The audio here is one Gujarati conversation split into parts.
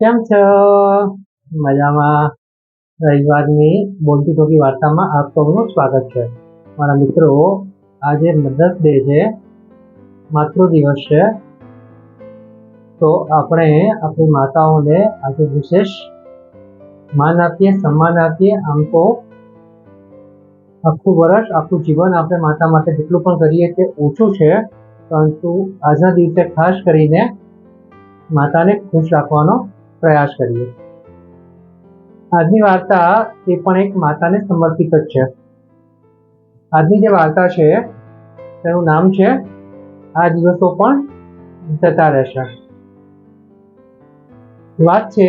કેમ છો? મજામાં. રવિવારની બોલતી ટોકી વાર્તામાં આપ સૌનું સ્વાગત છે. મારા મિત્રો, આજે મધર્સ ડે છે માતૃ દિવસ છે. તો આપણે આપણી માતાઓને આજે વિશેષ માન આપીએ સન્માન આપીએ આમ તો આખું વર્ષ, આખું જીવન આપણે માતા માટે જેટલું પણ કરીએ તે ઓછું છે. પરંતુ આજના દિવસે ખાસ કરીને માતાને ખુશ રાખવાનો પ્રયાસ કરીએ. આજની વાર્તા એ પણ એક માતાને સમર્પિત જ છે. આજની જે વાર્તા છે, તેનું નામ છે, આ દિવસો પણ જતા રહેશે. વાત છે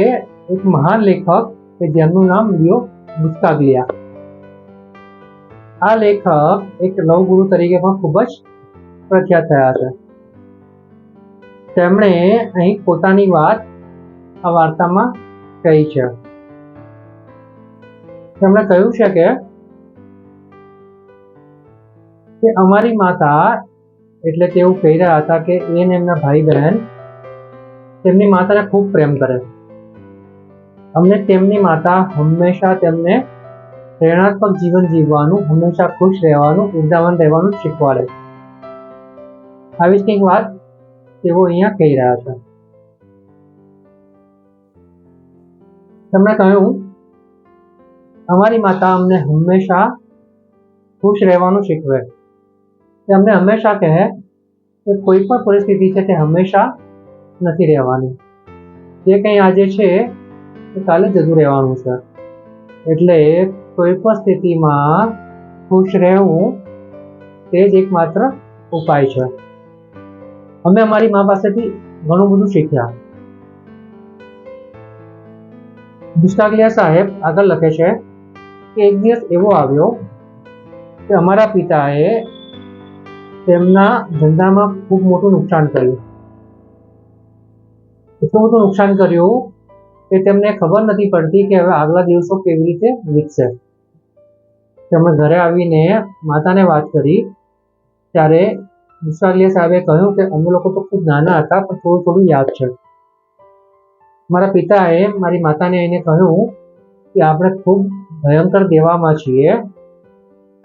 એક મહાન લેખક કે જેમનું નામ લિયો બુસ્કાગલિયા આ લેખક એક લવગુરુ તરીકે પણ ખૂબ જ પ્રખ્યાત થયા છે. તેમણે અહીં પોતાની વાત આ વાર્તામાં કહી છે. તેમણે કહ્યું છે કે અમારી માતા એટલે કે એવું કહી રહ્યા હતા કે એ ને એમના ભાઈ બહેન તેમની માતાને ખૂબ પ્રેમ કરે. અમને તેમની માતા હંમેશા તેમને પ્રેરણાત્મક જીવન જીવવાનું, હંમેશા ખુશ રહેવાનું, ઉર્જાવાન રહેવાનું શીખવાડે. આવી જ કંઈક વાત તેઓ અહીંયા કહી રહ્યા છે. તેમણે કહ્યું, અમારી માતા અમને હંમેશા ખુશ રહેવાનું શીખવે. તે અમને હંમેશા કહે કે કોઈ પણ પરિસ્થિતિ છે તે હંમેશા નથી રહેવાની. જે કંઈ આજે છે તે કાલે જતું રહેવાનું છે. એટલે કોઈ પણ સ્થિતિમાં ખુશ રહેવું તે જ એકમાત્ર ઉપાય છે. અમે અમારી મા પાસેથી ઘણું બધું શીખ્યા. બુસ્કાગલિયા સાહેબ આગળ લખે છે કે એક દિવસ એવો આવ્યો કે અમારા પિતાએ તેમના ધંધામાં ખૂબ મોટું નુકસાન કર્યું. એટલું બધું નુકસાન કર્યું કે તેમને ખબર નથી પડતી કે હવે આગલા દિવસો કેવી રીતે વીતશે. તેમણે ઘરે આવીને માતાને વાત કરી. ત્યારે મુસાલિયા સાહેબે કહ્યું કે અમે લોકો તો ખૂબ નાના હતા, પણ થોડું થોડું યાદ છે. મારા પિતાએ મારી માતાને એને કહ્યું કે આપણે ખૂબ ભયંકર દેવામાં છીએ.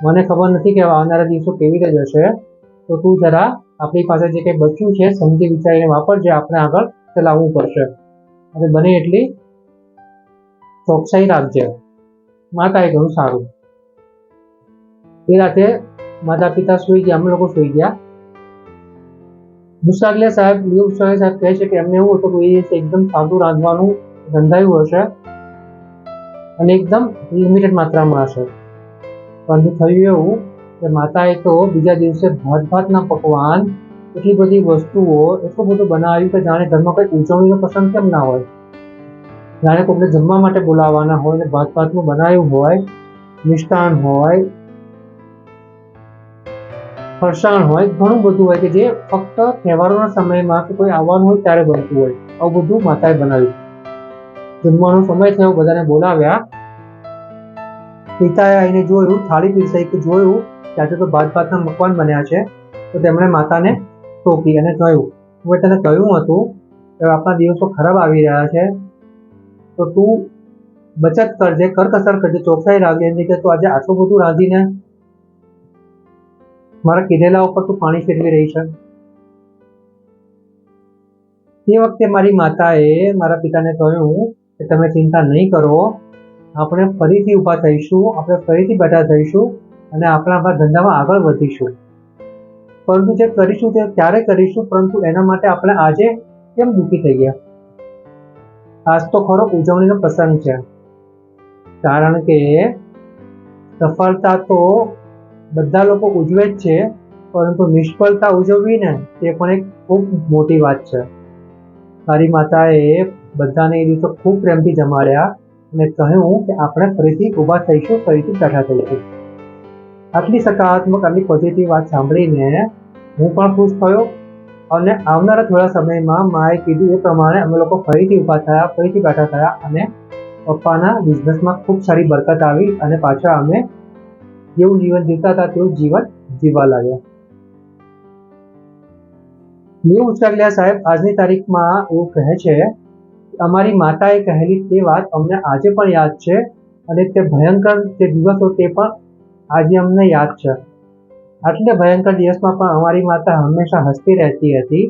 મને ખબર નથી કે આવનારા દિવસો કેવી રીતે જશે. તો તું જરા આપણી પાસે જે કંઈ બચ્યું છે સમજી વિચારીને વાપરજે આપણે આગળ ચલાવવું પડશે. અને બને એટલી ચોકસાઈ રાખજે. માતાએ કહ્યું સારું. એ રાતે માતા પિતા સુઈ ગયા, અમે લોકો સુઈ ગયા. મુસાગલિયા સાહેબ લીવ મુસાગલિયા સાહેબ કહે છે કે એમને એવું હતું કે એ એકદમ સાદું રાંધવાનું રંધાયું હશે અને એકદમ લિમિટેડ માત્રામાં હશે. પરંતુ થયું એવું કે માતાએ તો બીજા દિવસે ભાત ભાતના પકવાન, એટલી બધી વસ્તુઓ, એટલું બધું બનાવ્યું કે જાણે ઘરમાં કોઈ ઉજવણીનો પ્રસંગ કેમ ના હોય. જાણે કોઈને જમવા માટે બોલાવવાના હોય ને ભાત ભાતનું બનાવ્યું હોય, મિષ્ટાન હોય ફરસાણ હોય, ઘણું બધું હોય કે જે ફક્ત તહેવારોના સમયમાં કે કોઈ આવવાનું હોય ત્યારે બનતું હોય. આવું બધું માતાએ બનાવ્યું. જમવાનો સમય થયો, બધાને બોલાવ્યા. પિતાએ આવીને જોયું, થાળી પીરસાઈ કે જોયું કે તો ભાત ભાતના મકવાન બન્યા છે, તો તેમણે માતાને ટોકી અને કહ્યું હવે તને કહ્યું હતું કે આપણા દિવસો ખરાબ આવી રહ્યા છે, તો તું બચત કરજે, કરકસર કરજે, ચોકસાઈ રાખજે કે તું આજે આટલું બધું રાંધીને મારા કીધેલા ઉપર તું પાણી ફેરવી રહી છે? તે વખતે મારી માતાએ મારા પિતાને કહ્યું કે તમે ચિંતા નહીં કરો, આપણે ફરીથી ઊભા થઈશું, આપણે ફરીથી બેઠા થઈશું અને આપણે આપણા ધંધામાં આગળ વધીશું. પરંતુ જે કરીશું તે ત્યારે કરીશું, પરંતુ એના માટે આપણે આજે કેમ દુઃખી થઈ ગયા? આજ તો ખરો ઉજવણીનો પ્રસંગ છે. કારણ કે સફળતા તો બધા લોકો ઉજવે જ છે, પરંતુ નિષ્ફળતા ઉજવવી ને તે પણ એક ખૂબ મોટી વાત છે. મારી માતાએ બધાને એ દિવસો ખૂબ પ્રેમથી જમાડ્યા અને કહ્યું કે આપણે ફરીથી ઊભા થઈશું, ફરીથી બેઠા થઈશું. આટલી સકારાત્મક, આટલી પોઝિટિવ વાત સાંભળીને હું પણ ખુશ થયો અને આવનારા થોડા સમયમાં માએ કીધું એ પ્રમાણે અમે લોકો ફરીથી ઊભા થયા, ફરીથી બેઠા થયા અને પપ્પાના બિઝનેસમાં ખૂબ સારી બરકત આવી અને પાછા અમે જેવું જીવન જીવતા હતા તેવું જીવન જીવવા લાગ્યા. મેં ઉચાગલિયા સાહેબ, આજની તારીખમાં એવું કહે છે અમારી માતાએ કહેલી તે વાત અમને આજે પણ યાદ છે અને તે ભયંકર તે દિવસો તે પણ આજે અમને યાદ છે. આટલે ભયંકર દિવસમાં પણ અમારી માતા હંમેશા હસતી રહેતી હતી.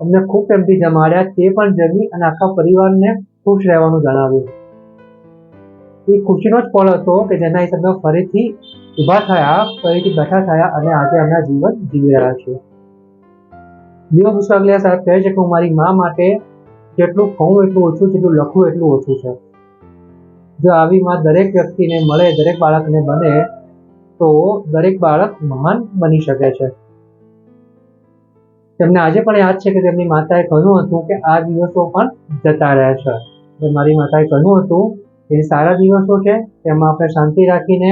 અમને ખૂબ પ્રેમથી જમાડ્યા, તે પણ જમી અને આખા પરિવારને ખુશ રહેવાનું જણાવ્યું. એ ખુશીનો જ પળ હતો કે જેના હિસાબે ફરીથી ઊભા થયા, ફરીથી બેઠા થયા અને આજે અમે જીવન જીવી રહ્યા છીએ લીઓ બુસાગલિયા સાહેબ કહે છે કે હું મારી મા માટે જેટલું કહું એટલું ઓછું, જેટલું લખું એટલું ઓછું છે. જો આવી માં દરેક વ્યક્તિને મળે, દરેક બાળકને બને, તો દરેક બાળક મહાન બની શકે છે. તેમને આજે પણ યાદ છે કે તેમની માતાએ કહ્યું હતું કે આ દિવસો પણ જતા રહ્યા છે. મારી માતાએ કહ્યું હતું એ સારા દિવસો છે, તેમાં આપણે શાંતિ રાખીને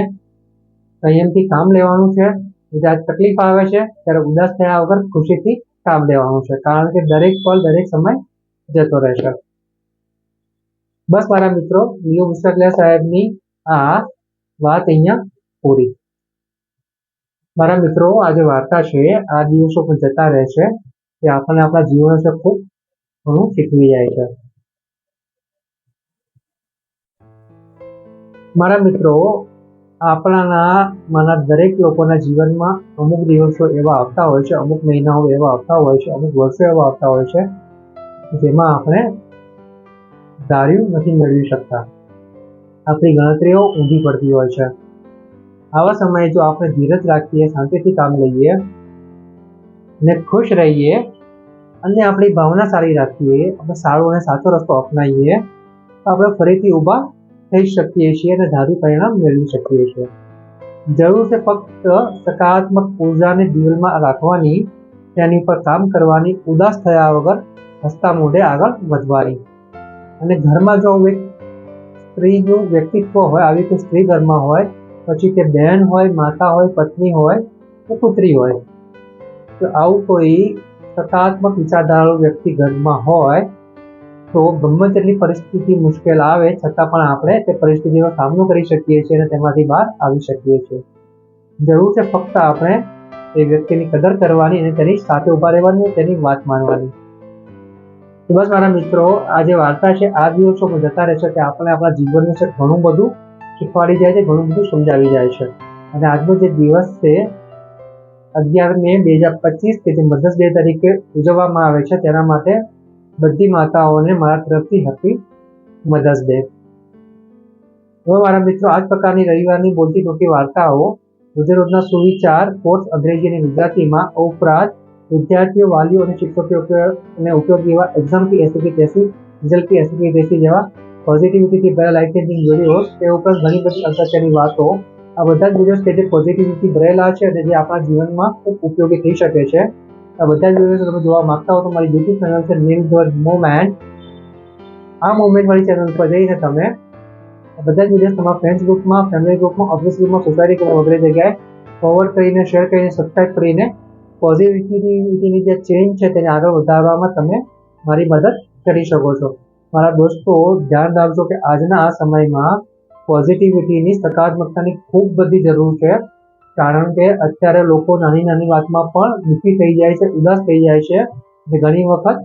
સંયમથી કામ લેવાનું છે. જ્યારે તકલીફ આવે છે, ત્યારે ઉદાસ થયા વગર ખુશીથી કામ લેવાનું છે. કારણ કે દરેક પલ દરેક સમય જતો રહેશે બસ મારા મિત્રો લીઓ મુસ્તકલિયા સાહેબની આ વાત અહીંયા પૂરી. મારા મિત્રો આ જે વાર્તા છે, આ દિવસો પણ જતા રહે છે. તે આપણને આપણા જીવન વિશે ખૂબ ઘણું શીખવી જાય છે. મારા મિત્રો, આપણાના મારા દરેક લોકોના જીવનમાં અમુક દિવસો એવા આવતા હોય છે, અમુક મહિનાઓ એવા આવતા હોય છે, અમુક વર્ષો એવા આવતા હોય છે, જેમાં આપણે ધાર્યું નથી મેળવી શકતા. આપણી ગણતરીઓ ઊંધી પડતી હોય છે. આવા સમયે જો આપણે ધીરજ રાખીએ, શાંતિથી કામ લઈએ ને ખુશ રહીએ અને આપણી ભાવના સારી રાખીએ, આપણે સારો અને સાચો રસ્તો અપનાવીએ, તો આપણે ફરીથી ઊભા થઈ શકીએ છીએ અને ધાર્યું પરિણામ મેળવી શકીએ છીએ. જરૂર છે ફક્ત સકારાત્મક ઉર્જાને જીવનમાં રાખવાની, તેની પર કામ કરવાની, ઉદાસ થયા વગર હસતા મોઢે આગળ વધવાની. અને ઘરમાં જો એક સ્ત્રીનું વ્યક્તિત્વ હોય, આવી કોઈ સ્ત્રી ઘરમાં હોય, પછી તે બહેન હોય, માતા હોય, પત્ની હોય, કે પુત્રી હોય, તો આવું કોઈ સકારાત્મક વિચારધારાળુ વ્યક્તિ ઘરમાં હોય તો ગમે તેટલી પરિસ્થિતિ મુશ્કેલ આવે, છતાં પણ આપણે તે પરિસ્થિતિનો સામનો કરી શકીએ છીએ અને તેમાંથી બહાર આવી શકીએ છીએ. જરૂર છે ફક્ત આપણે એ વ્યક્તિની કદર કરવાની અને તેની સાથે ઊભા રહેવાની તેની વાત માનવાની તો બસ મારા મિત્રો, આ જે વાર્તા છે, આ દિવસોમાં જતા રહેશે કે આપણે આપણા જીવન વિશે ઘણું બધું શીખવાડી જાય છે, ઘણું બધું સમજાવી જાય છે. અને આજનો જે દિવસ છે અગિયાર મે બે હજાર પચીસ કે જે મધર્સ ડે તરીકે ઉજવવામાં આવે છે, તેના માટે બધી માતાઓને મારા તરફથી હેપી મધર્સ ડે હવે મારા મિત્રો, આ જ પ્રકારની રવિવારની બોલતી ટૂંકી વાર્તાઓ રોજે સુવિચાર કોર્સ અંગ્રેજી અને ગુજરાતીમાં ઉપરાંત વિદ્યાર્થીઓ, વાલીઓ અને શિક્ષકોને ઉપયોગી એવા exam P SP key result P SP key જેવા પોઝિટિવિટીથી ભરેલા લાઈફ ચેન્જિંગ વિડીયોઝ તે ઉપરાંત ઘણી બધી અગત્યની વાતો. આ બધા જ વિડીયોઝ કે જે પોઝિટિવિટી ભરેલા છે અને જે આપણા જીવનમાં ખૂબ ઉપયોગી થઈ શકે છે. આ બધા જ તમે જોવા માંગતા હો તો મારી યુટ્યુબ ચેનલ છે નેમ ધ મોમેન્ટ આ મોમેન્ટ વાળી ચેનલ પર જઈને તમે બધા જ વીડિયો તમારા ફ્રેન્ડ્સ ગ્રુપમાં ફેમિલી ગ્રુપમાં ઓફિસ ગ્રુપમાં સોસાયટી ગ્રુપમાં વગેરે જગ્યાએ ફોરવર્ડ કરીને શેર કરીને સબસ્ક્રાઇબ કરીને પોઝિટિવિટીની જે ચેન્જ છે તેને આગળ વધારવામાં તમે મારી મદદ કરી શકો છો. મારા દોસ્તો, ધ્યાન રાખજો કે આજના આ સમયમાં પોઝિટિવિટીની સકારાત્મકતાની ખૂબ બધી જરૂર છે. કારણ કે અત્યારે લોકો નાની નાની વાતમાં પણ દુઃખી થઈ જાય છે, ઉદાસ થઈ જાય છે અને ઘણી વખત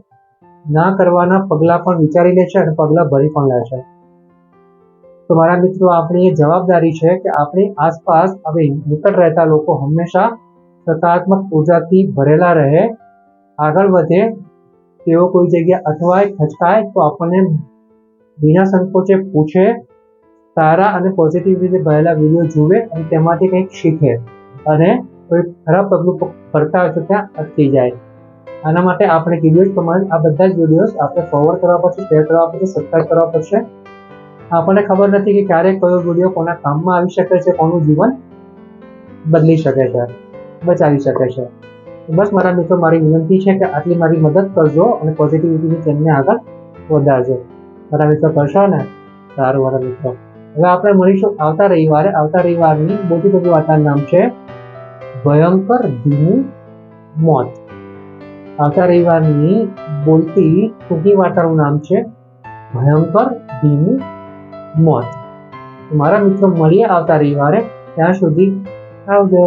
ના કરવાના પગલાં પણ વિચારી લે છે અને પગલાં ભરી પણ લે છે. તો મારા મિત્રો, આપણી એ જવાબદારી છે કે આપણી આસપાસ હવે નિકટ રહેતા લોકો હંમેશા સકારાત્મક ઉર્જાથી ભરેલા રહે. આગળ વધે, તેઓ કોઈ જગ્યા અટવાય, ખચકાય તો આપણને વિના સંકોચે પૂછે સારા અને પોઝિટિવ રીતે ભરેલા વીડિયો જુએ અને તેમાંથી કંઈક શીખે. અને કોઈ ખરાબ પગલું ભરતા હોય તો ત્યાં અટકી જાય. આના માટે આપણે કીધું પ્રમાણે આ બધા જ વિડીયોઝ આપણે ફોરવર્ડ કરવા પડશે શેર કરવા પડશે સબસ્ક્રાઈબ કરવા પડશે. આપણને ખબર નથી કે ક્યારે કયો વીડિયો કોના કામમાં આવી શકે છે, કોનું જીવન બદલી શકે છે, બચાવી શકે છે. બસ મારા મિત્રો, મારી વિનંતી છે કે આટલી મારી મદદ કરજો અને પોઝિટિવિટીની ચેનને આગળ વધારજો. મારા મિત્રો, કરશો ને? સારું, મારા મિત્રો. હવે આપણે મળીશું આવતા રવિવારે. આવતા રવિવારની મોટી મોટી વાર્તાનું નામ છે ભયંકર ધીમું મોત. આવતા રવિવારની બોલતી ટૂંકી વાર્તાનું નામ છે ભયંકર ધીમું મોત. મારા મિત્રો, મળીએ આવતા રવિવારે. ત્યાં સુધી આવજો.